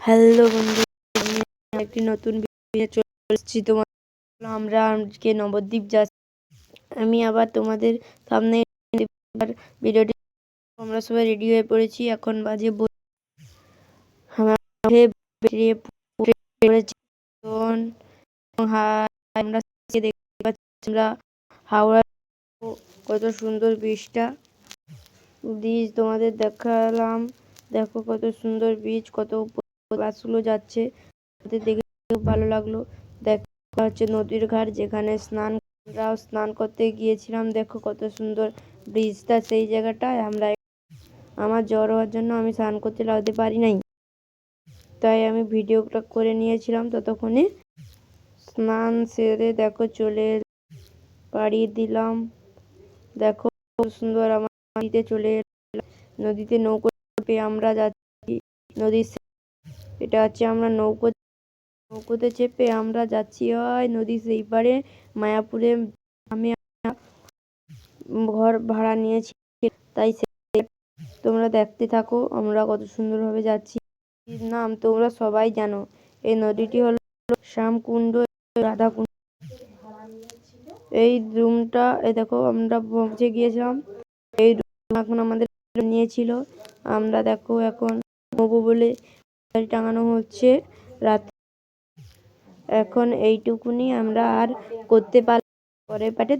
Hello বন্ধু একটি নতুন ভিডিও চলে এসেছি। তোমার আমরা আজকে নবদ্বীপ যাচ্ছি। আমি আবার তোমাদের সামনে ভিডিওটি আমরা সবাই রেডি হয়ে পড়েছি। এখন বাজে আমরা দেখতে পাচ্ছি আমরা হাওড়া কত সুন্দর ব্রিজটা ব্রিজ তোমাদের দেখালাম। দেখো কত সুন্দর ব্রিজ কত বাসগুলো যাচ্ছে। ওদের দেখে খুব ভালো লাগল। দেখা হচ্ছে নদীর ঘাট, যেখানে স্নান আমরাও স্নান করতে গিয়েছিলাম। দেখো কত সুন্দর ব্রিজটা সেই জায়গাটায়। আমরা আমার জ্বর হওয়ার জন্য আমি স্নান করতে লাগতে পারি নাই। তাই আমি ভিডিওটা করে নিয়েছিলাম ততক্ষণে। স্নান সেরে দেখো চলে এল- পাড়ি দিলাম। দেখো সুন্দর আমার নদীতে চলে নদীতে নৌকো চেপে আমরা যাচ্ছি। নদীর এটা হচ্ছে আমরা নৌকো নৌকোতে চেপে আমরা যাচ্ছি হয় নদীর সেই পারে, মায়াপুরে আমি ঘর ভাড়া নিয়েছি, তাই তোমরা দেখতে থাকো, আমরা কত সুন্দরভাবে যাচ্ছি। নাম তোমরা সবাই জানো, এই নদীটি হলো শ্যামকুণ্ড, রাধাকুণ্ড। এই রুমটা, এই দেখো, আমরা পৌঁছে গিয়েছিলাম। এই রুম এখন আমাদের নিয়েছিল, আমরা দেখো এখন নেব বলে টাঙানো হচ্ছে রাত। এখন এইটুকুনি আমরা আর করতে পার পরের পাটে